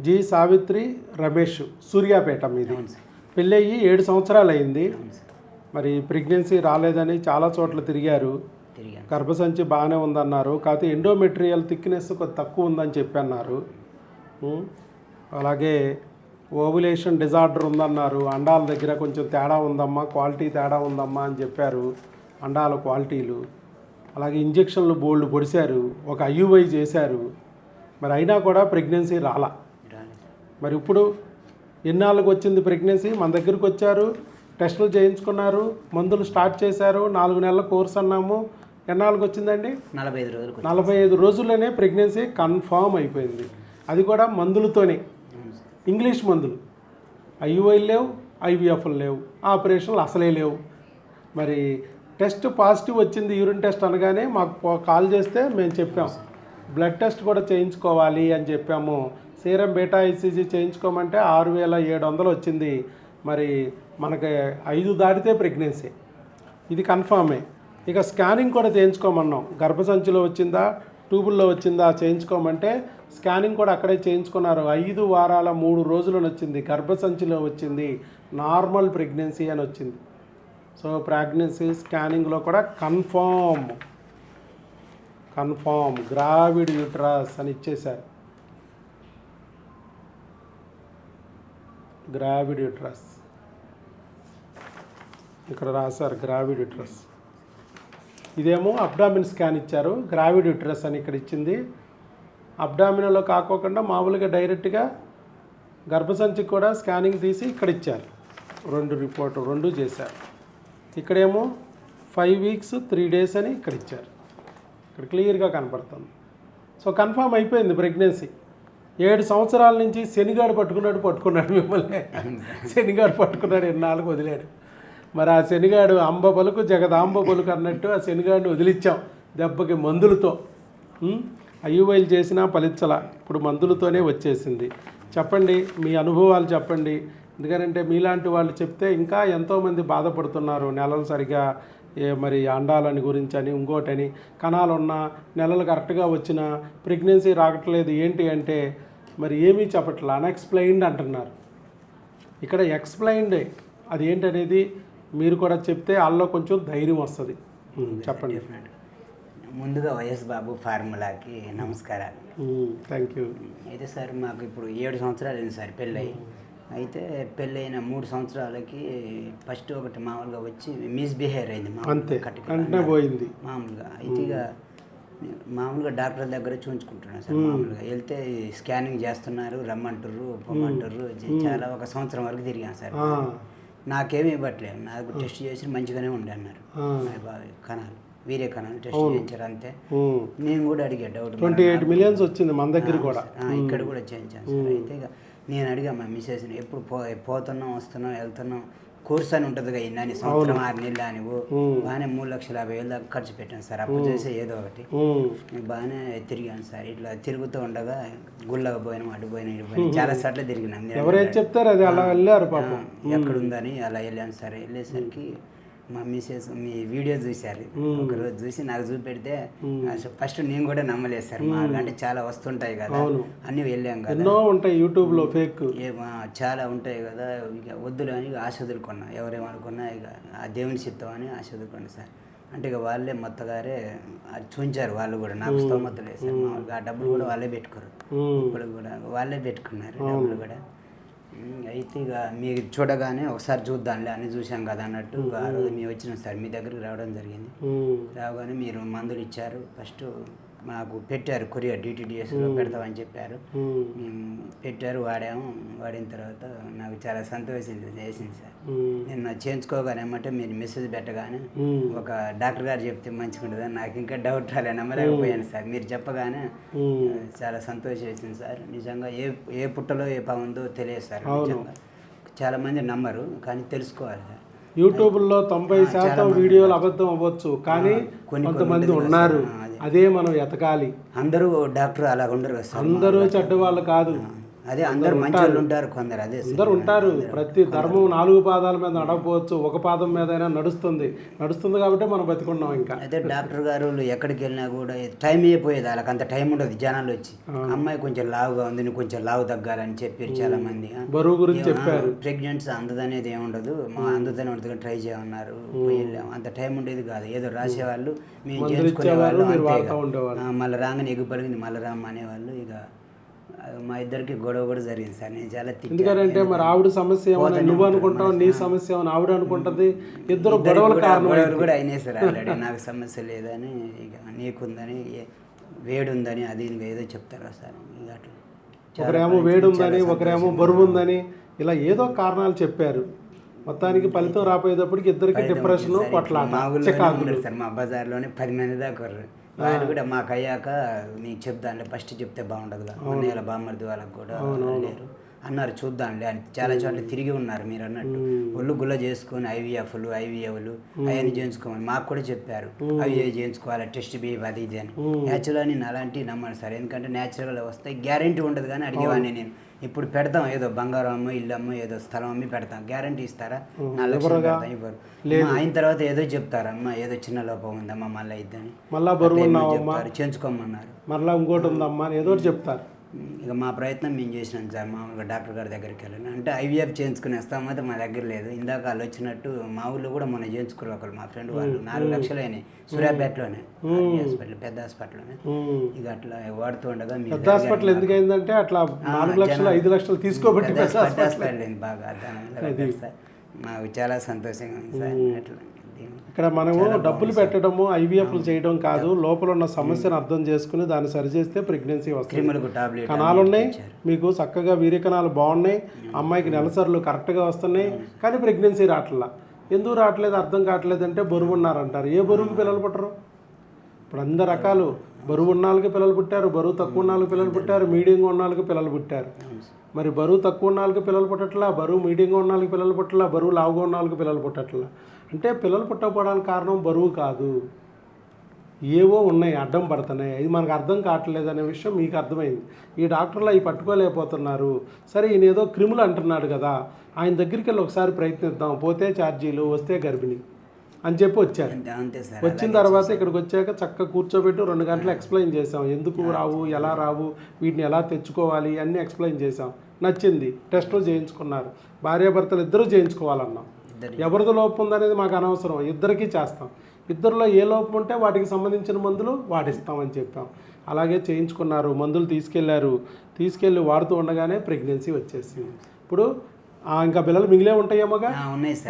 G Savitri Ramesh Suryapet మీది. పెళ్ళయ్యి ఏడు సంవత్సరాలు అయింది మరి ప్రెగ్నెన్సీ రాలేదని చాలా చోట్ల తిరిగారు. గర్భసంచి బాగానే ఉందన్నారు. కాకపోతే ఎండోమెట్రియల్ థిక్నెస్ కొద్ది తక్కువ ఉందని చెప్పి అన్నారు ఉం. అలాగే ఓవులేషన్ డిజార్డర్ ఉందన్నారు. అండాల దగ్గర కొంచెం తేడా ఉందమ్మా క్వాలిటీ తేడా ఉందమ్మా అని చెప్పారు అండాల క్వాలిటీలు. అలాగే ఇంజెక్షన్లు బోల్డ్ పొడిశారు. ఒక ఐయువై చేశారు. మరి అయినా కూడా ప్రెగ్నెన్సీ రాలా. మరి ఇప్పుడు ఎన్నాళ్ళకి వచ్చింది ప్రెగ్నెన్సీ మన దగ్గరికి వచ్చారు టెస్టులు చేయించుకున్నారు మందులు స్టార్ట్ చేశారు నాలుగు నెలల కోర్స్ అన్నాము. ఎన్నాళ్ళకి వచ్చిందండి? నలభై ఐదు వచ్చి- నలభై ఐదు రోజుల్లోనే ప్రెగ్నెన్సీ కన్ఫామ్ అయిపోయింది. అది కూడా మందులతోనే. ఇంగ్లీష్ మందులు. ఐయుఐ లేవు ఐవీఎఫ్లు లేవు ఆపరేషన్లు అసలే లేవు. మరి టెస్ట్ పాజిటివ్ వచ్చింది యూరిన్ టెస్ట్ అనగానే మాకు కాల్ చేస్తే మేము చెప్పాం. బ్లడ్ టెస్ట్ కూడా చేయించుకోవాలి అని చెప్పాము. సీరం బేటా ఐసీజీ చేయించుకోమంటే ఆరు వేల ఏడు వందలు వచ్చింది. మరి మనకి ఐదు దాటితే ప్రెగ్నెన్సీ. ఇది కన్ఫామే. ఇక స్కానింగ్ కూడా చేయించుకోమన్నాం. గర్భసంచిలో వచ్చిందా ట్యూబుల్లో వచ్చిందా చేయించుకోమంటే స్కానింగ్ కూడా అక్కడే చేయించుకున్నారు. ఐదు వారాల మూడు రోజులను వచ్చింది గర్భసంచిలో వచ్చింది. నార్మల్ ప్రెగ్నెన్సీ అని వచ్చింది. సో ప్రెగ్నెన్సీ స్కానింగ్లో కూడా కన్ఫామ్. కన్ఫామ్. గ్రావిడ్ యూట్రాస్ అని ఇచ్చేశారు. గ్రావిడ్ యూట్రస్ ఇక్కడ రాశారు గ్రావిడ్ యూట్రస్ ఇదేమో అబ్డామిన్ స్కాన్ ఇచ్చారు. గ్రావిడ్ యూట్రస్ అని ఇక్కడ ఇచ్చింది. అబ్డామిన్లో కాకోకుండా మామూలుగా డైరెక్ట్గా గర్భసంచికి కూడా స్కానింగ్ తీసి ఇక్కడ ఇచ్చారు. రెండు రిపోర్ట్ రెండు చేశారు. ఇక్కడేమో ఫైవ్ వీక్స్ త్రీ డేస్ అని ఇక్కడ ఇచ్చారు. ఇక్కడ క్లియర్గా కనపడుతుంది. సో కన్ఫామ్ అయిపోయింది ప్రెగ్నెన్సీ. ఏడు సంవత్సరాల నుంచి శనిగాడు పట్టుకున్నాడు పట్టుకున్నాడు మిమ్మల్ని. శనిగాడు పట్టుకున్నాడు ఎన్నాళ్ళకు వదిలాడు. మరి ఆ శనిగాడు అంబ పలుకు జగదాంబ పలుకు అన్నట్టు ఆ శనిగాడిని వదిలిచ్చాం దెబ్బకి మందులతో. అయ్యువైలు చేసినా ఫలించలా. ఇప్పుడు మందులతోనే వచ్చేసింది. చెప్పండి మీ అనుభవాలు చెప్పండి. ఎందుకంటే మీలాంటి వాళ్ళు చెప్తే ఇంకా ఎంతోమంది బాధపడుతున్నారు నెలలు సరిగా ఏ మరి అండాలని గురించి అని ఇంకోటని. కణాలు ఉన్నా నెలలు కరెక్ట్గా వచ్చిన ప్రెగ్నెన్సీ రావట్లేదు ఏంటి అంటే మరి ఏమీ చెప్పట్లే అన్ఎక్స్ప్లెయిన్డ్ అంటున్నారు. ఇక్కడ ఎక్స్ప్లెయిన్డే అది ఏంటనేది మీరు కూడా చెప్తే వాళ్ళలో కొంచెం ధైర్యం వస్తుంది. చెప్పండి. ముందుగా వైఎస్ బాబు ఫార్ములాకి నమస్కారాలు. థ్యాంక్ యూ అయితే సార్ మాకు ఇప్పుడు ఏడు సంవత్సరాలు అయింది సార్ పెళ్ళై అయితే పెళ్ళైన మూడు సంవత్సరాలకి ఫస్ట్ ఒకటి మామూలుగా వచ్చి మిస్బిహేవ్ అయింది అంతే పోయింది మామూలుగా అయితే ఇక మామూలుగా డాక్టర్ దగ్గర చూపించుకుంటున్నాను సార్ మామూలుగా. వెళ్తే స్కానింగ్ చేస్తున్నారు రమ్మంటారు పొమ్మంటారు చాలా ఒక సంవత్సరం వరకు తిరిగాను సార్. నాకేమీ ఇవ్వట్లేదు. నాకు టెస్ట్ చేసి మంచిగానే ఉండే అన్నారు. కణాలు వీరే కణాలు టెస్ట్ చేయించారు అంతే. నేను కూడా అడిగా డౌట్. ట్వంటీ ఎయిట్ మిలియన్స్ వచ్చింది మన దగ్గర కూడా. ఇక్కడ కూడా చేయించాను సార్. అయితే ఇక నేను అడిగా మా మిస్సెస్ని ఎప్పుడు పో పోతున్నాం వస్తున్నాం వెళ్తున్నాం కోర్స్ అని ఉంటుంది కదా ఇన్ని సంవత్సరం ఆరు నెలలు అని. బాగానే మూడు లక్షల యాభై వేలు దాకా ఖర్చు పెట్టాను సార్. అప్పు చేసే ఏదో ఒకటి. బాగానే తిరిగాను సార్. ఇట్లా తిరుగుతూ ఉండగా గుళ్ళగా పోయినాం అటు పోయినా ఇటు పోయినా. చాలా సార్లు తిరిగినాం. చెప్తారో అది అలా వెళ్ళారు పాపం. ఎక్కడ ఉందని అలా వెళ్ళాను సార్. వెళ్ళేసరికి మా మిస్సెస్ మీ వీడియో చూశారు. ఒకరోజు చూసి నాకు చూపెడితే ఫస్ట్ నేను కూడా నమ్మలేదు సార్ మా అంటే చాలా వస్తుంటాయి కదా. అన్నీ వెళ్ళాం కదా. ఎన్నో ఉంటాయి యూట్యూబ్లో ఫేక్. చాలా ఉంటాయి కదా. ఇక వద్దులు అని ఆశ వదులుకున్నా ఎవరేమనుకున్నా ఇక ఆ దేవుని చిత్తం అని ఆశ వదులుకున్నా సార్. అంటే ఇక వాళ్ళే మొత్తగారే అది చూపించారు వాళ్ళు కూడా. నాకు స్తోమత లేదు సార్. మామూలుగా ఆ డబ్బులు కూడా వాళ్ళే పెట్టుకోరు. ఇప్పుడు కూడా వాళ్ళే పెట్టుకున్నారు డబ్బులు కూడా. అయితే ఇక మీరు చూడగానే ఒకసారి చూద్దాంలే అని చూసాం కదా అన్నట్టు ఆ రోజు మేము వచ్చినాం సార్ మీ దగ్గరికి రావడం జరిగింది. రాగానే మీరు మందులు ఇచ్చారు. ఫస్ట్ మాకు పెట్టారు కొరియర్ డిటిడిఎస్లో పెడతామని చెప్పారు. పెట్టారు వాడాము వాడిన తర్వాత నాకు చాలా సంతోషం చేసింది సార్. నేను నా చేయించుకోగానే ఏమంటే మీరు మెసేజ్ పెట్టగానే. ఒక డాక్టర్ గారు చెప్తే మంచిగా ఉంటుందని నాకు ఇంకా డౌట్ రాలే నమ్మలేకపోయాను సార్. మీరు చెప్పగానే. చాలా సంతోషం వేసింది సార్. నిజంగా ఏ ఏ పుట్టలో ఏ ఉందో తెలియదు సార్. నిజంగా చాలా మంది నమ్మరు కానీ తెలుసుకోవాలి సార్. యూట్యూబ్లో తొంభై శాతం వీడియోలు అబద్ధం అవ్వచ్చు కానీ కొన్ని కొంతమంది ఉన్నారు. అదే. మనం ఎతకాలి. అందరూ డాక్టర్ అలా ఉండరు అందరూ చెడ్డ వాళ్ళు కాదు. అదే అందరు మంచి వాళ్ళు ఉంటారు. కొందరు అదే. అందరు ఉంటారు. ప్రతి ధర్మం నాలుగు పాదాల మీద నడవకపోవచ్చు. ఒక పాదం మీద అయినా నడుస్తుంది. నడుస్తుంది కాబట్టి మనం బతికున్నాం ఇంకా. అయితే డాక్టర్ గారు ఎక్కడికి వెళ్ళినా కూడా టైం అయిపోయేది. వాళ్ళకి అంత టైం ఉండదు. జనాలు వచ్చి అమ్మాయి కొంచెం లావుగా ఉంది నువ్వు కొంచెం లావు తగ్గాలని చెప్పారు చాలా మంది. బరువు గురించి చెప్పారు. ప్రెగ్నెన్సీ అందదనేది ఏమి ఉండదు. మా అందదనే ఉంటుంది ట్రై చేయమన్నారు. అంత టైం ఉండేది కాదు. ఏదో రాసేవాళ్ళు మేము చేయించుకునే వాళ్ళు మీరు అంతే వాడుతూ ఉండేవాళ్ళు. మళ్ళీ రాగానే ఎగ్గు పలిగింది మళ్ళీ రామ్మ అనేవాళ్ళు ఇక మా ఇద్దరికి గొడవ కూడా జరిగింది సార్. నేను చాలా. ఎందుకంటే మరి ఆవిడ సమస్య ఏమని నువ్వు అనుకుంటావు నీ సమస్య ఏమని ఆవిడ అనుకుంటది ఇద్దరు గొడవలు కూడా కారణం గొడవలు కూడా అయినాయి సార్ ఆల్రెడీ. నాకు సమస్య లేదని ఇక నీకుందని ఏ- వేడి ఉందని అది ఏదో చెప్తారా సార్? ఇక అట్లా. ఒకరేమో వేడి ఉందని ఒకరేమో బరువు ఉందని ఇలా ఏదో కారణాలు చెప్పారు. మొత్తానికి ఫలితం రాపోయేటప్పటికి ఇద్దరికి డిప్రెషన్ కొట్లాట సార్ మా బజార్లోనే పది మంది దాకా వాళ్ళు కూడా మాకు అయ్యాక నీకు చెప్తానులే ఫస్ట్ చెప్తే బాగుండదు కదా అన్నయ్యల బామ్మర్ది వాళ్ళకి కూడా లేరు అన్నారు. చూద్దాంలే అని. చాలా చోట్ల తిరిగి ఉన్నారు మీరు అన్నట్టు. ఒళ్ళు గుల్ల చేసుకొని ఐవీఎఫ్లు ఐవీఎఫ్లు అవన్నీ చేయించుకోమని మాకు కూడా చెప్పారు. అవి చేయించుకోవాలి టెస్ట్ బీ అది ఇది అని. యాక్చువల్గా నేను అలాంటివి నమ్మను సార్. ఎందుకంటే న్యాచురల్గా వస్తాయి గ్యారంటీ ఉండదు కానీ అడిగేవాడిని నేను. ఇప్పుడు పెడతాం ఏదో బంగారం అమ్మ ఇల్లు అమ్మ ఏదో స్థలం అమ్మి పెడతాం. గ్యారంటీ ఇస్తారా? నా లక్షలు పెడతాం ఇవ్వరు. అయిన తర్వాత ఏదో చెప్తారమ్మా ఏదో చిన్న లోపం ఉందమ్మా మళ్ళీ ఇద్దని మళ్ళా బరువు చెప్తారు. చేయించుకోమన్నారు. మరలా ఇంకోటి ఉందమ్మా ఏదో చెప్తారు. ఇక మా ప్రయత్నం మేము చేసినాం సార్. మామూలుగా డాక్టర్ గారి దగ్గరికి వెళ్ళాను. అంటే ఐవీఎఫ్ చేయించుకునే స్థామత మా దగ్గర లేదు. ఇందాక వాళ్ళు వచ్చినట్టు మా ఊళ్ళో కూడా మొన్న చేయించుకున్నారు ఒకరు మా ఫ్రెండ్ వాళ్ళు. నాలుగు లక్షలు అయినాయి. సూర్యాపేటలోనే. హాస్పిటల్ పెద్ద హాస్పిటల్లోనే. ఇక అట్లా వాడుతూ ఉండగా పెద్ద హాస్పిటల్ ఎందుకు అయిందంటే అట్లా నాలుగు లక్షలు ఐదు లక్షలు తీసుకోబట్టి పెద్ద హాస్పిటల్. అయింది బాగా మాకు చాలా సంతోషంగా ఉంది సార్. అట్లా. ఇక్కడ మనము డబ్బులు పెట్టడము ఐవీఎఫ్లు చేయడం కాదు లోపల ఉన్న సమస్యను అర్థం చేసుకుని దాన్ని సరిచేస్తే ప్రెగ్నెన్సీ వస్తుంది. కణాలు ఉన్నాయి మీకు చక్కగా వీర్య కణాలు బాగున్నాయి అమ్మాయికి నెలసరులు కరెక్ట్గా వస్తున్నాయి కానీ ప్రెగ్నెన్సీ రావట్లా ఎందుకు రావట్లేదు అర్థం కావట్లేదు అంటే బరువు ఉన్నారంటారు. ఏ బరువుకి పిల్లలు పుట్టరు? ఇప్పుడు అందరు రకాలు. బరువు ఉన్న వాళ్ళకి పిల్లలు పుట్టారు బరువు తక్కువ ఉన్న వాళ్ళకి పిల్లలు పుట్టారు మీడియంగా ఉన్న వాళ్ళకి పిల్లలు పుట్టారు. మరి బరువు తక్కువ ఉన్న వాళ్ళకి పిల్లలు పుట్టట్లా? బరువు మీడియంగా ఉన్న వాళ్ళకి పిల్లలు పుట్టట్లా? బరువు లావుగా ఉన్న వాళ్ళకి పిల్లలు పుట్టట్లా? అంటే పిల్లలు పుట్టకపోవడానికి కారణం బరువు కాదు. ఏవో ఉన్నాయి అడ్డం పడుతున్నాయి. ఇది మనకు అర్థం కావట్లేదు అనే విషయం మీకు అర్థమైంది. ఈ డాక్టర్లు అవి పట్టుకోలేకపోతున్నారు. సరే ఈయన ఏదో క్రిములు అంటున్నాడు కదా. ఆయన దగ్గరికి వెళ్ళి ఒకసారి ప్రయత్నిద్దాం. పోతే ఛార్జీలు వస్తే గర్భిణి. అని చెప్పి వచ్చారు. వచ్చిన తర్వాత ఇక్కడికి వచ్చాక చక్కగా కూర్చోబెట్టి రెండు గంటలు ఎక్స్ప్లెయిన్ చేసాం ఎందుకు రావు ఎలా రావు వీటిని ఎలా తెచ్చుకోవాలి అన్నీ ఎక్స్ప్లెయిన్ చేసాం నచ్చింది. టెస్టులు చేయించుకున్నారు. భార్యాభర్తలు ఇద్దరూ చేయించుకోవాలన్నాం. ఎవరిది లోపం ఉందనేది మాకు అనవసరం. ఇద్దరికీ చేస్తాం. ఇద్దరిలో ఏ లోపం ఉంటే వాటికి సంబంధించిన మందులు వాడిస్తామని చెప్పాం. అలాగే చేయించుకున్నారు. మందులు తీసుకెళ్ళారు. తీసుకెళ్ళి వాడుతూ ఉండగానే ప్రెగ్నెన్సీ వచ్చేసింది. ఇప్పుడు ఇంకా పిల్లలు మిగిలే ఉంటాయేమోగా?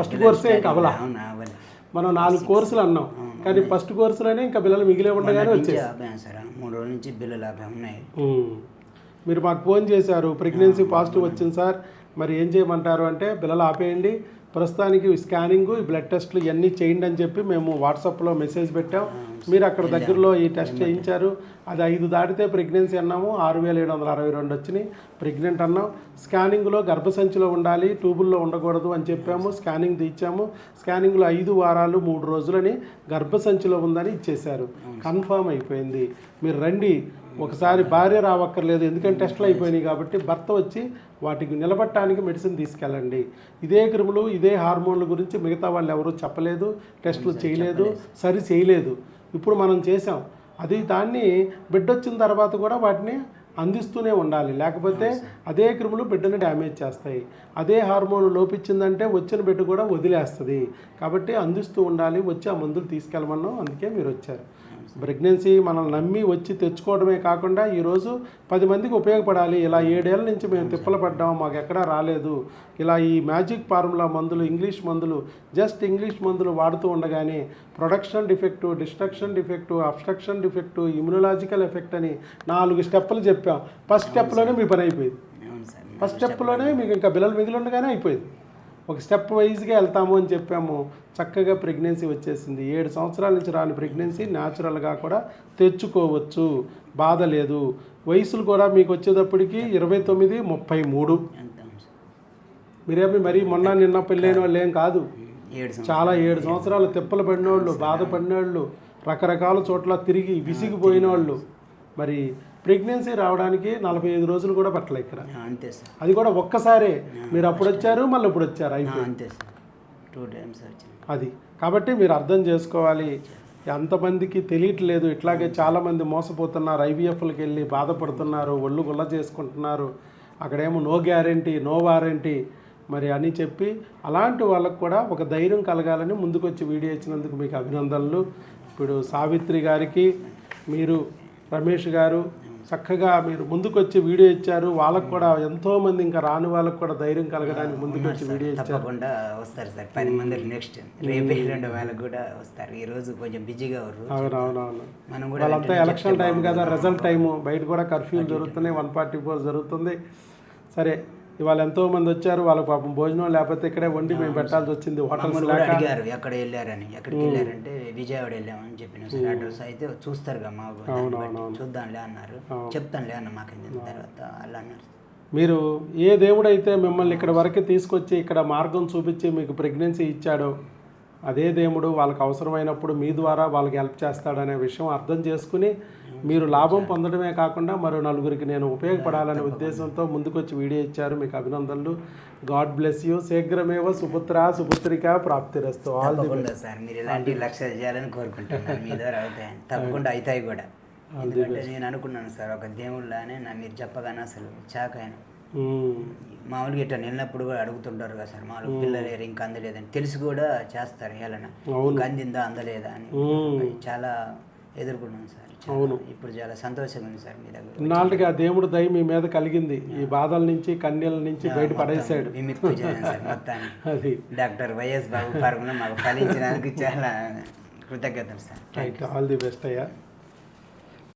ఫస్ట్ కోర్సే ఇంకా అవలా. మనం నాలుగు కోర్సులు అన్నాం. కానీ ఫస్ట్ కోర్సులోనే ఇంకా పిల్లలు మిగిలే ఉండగానే వచ్చేసి. మూడు రోజుల నుంచి బిల్లులు ఉన్నాయి. మీరు మాకు ఫోన్ చేశారు ప్రెగ్నెన్సీ పాజిటివ్ వచ్చింది సార్. మరి ఏం చేయమంటారు అంటే పిల్లలు ఆపేయండి ప్రస్తుతానికి స్కానింగ్ ఈ బ్లడ్ టెస్ట్లు ఇవన్నీ చేయండి అని చెప్పి మేము వాట్సాప్లో మెసేజ్ పెట్టాం. మీరు అక్కడ దగ్గరలో ఈ టెస్ట్ చేయించారు. అది ఐదు దాటితే ప్రెగ్నెన్సీ అన్నాము. ఆరు వేల ఏడు వందల అరవై రెండు వచ్చినాయి. ప్రెగ్నెంట్ అన్నాం. స్కానింగ్లో గర్భసంచిలో ఉండాలి ట్యూబుల్లో ఉండకూడదు అని చెప్పాము. స్కానింగ్ తీర్చాము స్కానింగ్లో ఐదు వారాలు మూడు రోజులని గర్భసంచిలో ఉందని ఇచ్చేశారు. కన్ఫామ్ అయిపోయింది. మీరు రండి. ఒకసారి భార్య రావక్కర్లేదు. ఎందుకంటే టెస్ట్లు అయిపోయినాయి కాబట్టి భర్త వచ్చి వాటికి నిలబట్టడానికి మెడిసిన్ తీసుకెళ్ళండి. ఇదే క్రిములు ఇదే హార్మోన్ల గురించి మిగతా వాళ్ళు ఎవరు చెప్పలేదు టెస్టులు చేయలేదు సరి చేయలేదు. ఇప్పుడు మనం చేసాం అది దాన్ని బిడ్డ వచ్చిన తర్వాత కూడా వాటిని అందిస్తూనే ఉండాలి. లేకపోతే అదే క్రిములు బిడ్డని డ్యామేజ్ చేస్తాయి. అదే హార్మోన్ లోపించిందంటే వచ్చిన బిడ్డ కూడా వదిలేస్తుంది. కాబట్టి అందిస్తూ ఉండాలి వచ్చి ఆ మందులు తీసుకెళ్ళమన్నాం. అందుకే మీరు వచ్చారు. ప్రెగ్నెన్సీ మనల్ని నమ్మి వచ్చి తెచ్చుకోవడమే కాకుండా ఈరోజు పది మందికి ఉపయోగపడాలి. ఇలా ఏడేళ్ళ నుంచి మేము తిప్పలు పడ్డాం మాకు ఎక్కడా రాలేదు. ఇలా ఈ మ్యాజిక్ ఫార్ములా మందులు ఇంగ్లీష్ మందులు జస్ట్ ఇంగ్లీష్ మందులు వాడుతూ ఉండగానే production defect destruction defect obstruction defect immunological effect అని నాలుగు స్టెప్పులు చెప్పాం. ఫస్ట్ స్టెప్లోనే మీ పని అయిపోయింది. ఫస్ట్ స్టెప్లోనే మీకు ఇంకా పిల్లలు మిగిలి ఉండగానే అయిపోయింది. ఒక స్టెప్ వైజ్గా వెళ్తాము అని చెప్పాము. చక్కగా ప్రెగ్నెన్సీ వచ్చేసింది. ఏడు సంవత్సరాల నుంచి రాని ప్రెగ్నెన్సీ న్యాచురల్గా కూడా తెచ్చుకోవచ్చు. బాధ లేదు. వయసులు కూడా మీకు వచ్చేటప్పటికి ఇరవై తొమ్మిది ముప్పై మూడు. మీరేమి మరీ మొన్న నిన్న పెళ్ళైన వాళ్ళు ఏం కాదు. చాలా ఏడు సంవత్సరాలు తిప్పలు పడినోళ్ళు బాధపడినోళ్ళు రకరకాల చోట్ల తిరిగి విసిగిపోయిన వాళ్ళు మరి ప్రెగ్నెన్సీ రావడానికి నలభై ఐదు రోజులు కూడా పట్టలే ఇక్కడ. అంతే సార్. అది కూడా ఒక్కసారే. మీరు అప్పుడు వచ్చారు మళ్ళీ ఇప్పుడు వచ్చారు అయిపోయి అంతే సార్. టూ టైమ్స్ అది. కాబట్టి మీరు అర్థం చేసుకోవాలి. ఎంతమందికి తెలియట్లేదు. ఇట్లాగే చాలామంది మోసపోతున్నారు. ఐవీఎఫ్లకి వెళ్ళి బాధపడుతున్నారు. ఒళ్ళు గుల్ల చేసుకుంటున్నారు. అక్కడేమో నో గ్యారంటీ నో వారంటీ మరి అని చెప్పి అలాంటి వాళ్ళకు కూడా ఒక ధైర్యం కలగాలని ముందుకొచ్చి వీడియో ఇచ్చినందుకు మీకు అభినందనలు. ఇప్పుడు సావిత్రి గారికి మీరు రమేష్ గారు చక్కగా మీరు ముందుకొచ్చి వీడియో ఇచ్చారు. వాళ్ళకు కూడా ఎంతోమంది ఇంకా రాని వాళ్ళకు కూడా ధైర్యం కలగడానికి ముందుకొచ్చి వీడియో ఇచ్చారు. తప్పకుండా వస్తారు సార్. పది మంది నెక్స్ట్ రేపు ఎల్లుండి వాళ్ళకి కూడా వస్తారు. ఈ రోజు కొంచెం బిజీగా అవునవునవును. మనం కూడా వాళ్ళంతా ఎలక్షన్ టైం కదా రిజల్ట్ టైము బయట కూడా కర్ఫ్యూలు జరుగుతున్నాయి. వన్ ఫార్టీ ఫోర్ జరుగుతుంది. సరే ఇవాళ ఎంతో మంది వచ్చారు వాళ్ళకి పాపం భోజనం లేకపోతే ఇక్కడే వండి మేము పెట్టాల్సి వచ్చింది హోటల్స్ లేక. అడిగారు ఎక్కడ వెళ్ళారని ఎక్కడికి వెళ్ళారంటే విజయవాడ వెళ్ళామని చెప్పిన సార్ అడ్రస్ అయితే చూస్తారు మా చూద్దాంలే అన్నారు. చెప్తానులే అన్న మాకు తర్వాత వాళ్ళు అన్నారు మీరు ఏ దేవుడైతే మిమ్మల్ని ఇక్కడ వరకు తీసుకొచ్చి ఇక్కడ మార్గం చూపించి మీకు ప్రెగ్నెన్సీ ఇచ్చాడో అదే దేవుడు వాళ్ళకి అవసరమైనప్పుడు మీ ద్వారా వాళ్ళకి హెల్ప్ చేస్తాడనే విషయం అర్థం చేసుకుని మీరు లాభం పొందడమే కాకుండా మరో నలుగురికి నేను ఉపయోగపడాలనే ఉద్దేశంతో ముందుకొచ్చి వీడియో ఇచ్చారు. మీకు అభినందనలు. God bless you. శీఘ్రమేవ సుపుత్ర సుపుత్రిక ప్రాప్తిరస్తు. ఆల్ ది తప్పకుండా సార్ మీరు ఇలాంటి లక్ష్య చేయాలని కోరుకుంటున్నాను. మీ ద్వారా అవుతాయని. తప్పకుండా అవుతాయి కూడా. ఎందుకంటే నేను అనుకున్నాను సార్ ఒక దేవుళ్ళనే నా మీరు చెప్పగానే అసలు చాక్ అయినా మామూలుగా ఇట్లా వెళ్ళినప్పుడు కూడా అడుగుతుంటారు కదా సార్ మామూలు పిల్లలేరు ఇంకా అందలేదని. తెలిసి కూడా చేస్తారు హేళన ఇంకా అందిందా అందలేదా అని. అది చాలా ఎదుర్కొన్నాను సార్. చాలా- ఇప్పుడు చాలా సంతోషంగా ఉంది సార్ మీ దగ్గర ఇన్నాళ్ళకి ఆ దేవుడు దయ మీ మీద కలిగింది. ఈ బాధల నుంచి కన్నీళ్ళ నుంచి బయట పడేశాడు. అది. డాక్టర్ వైఎస్ బాబు ఫార్ములా మాకు ఫలించినందుకు చాలా కృతజ్ఞతలు sir. Right all the best అయ్యా.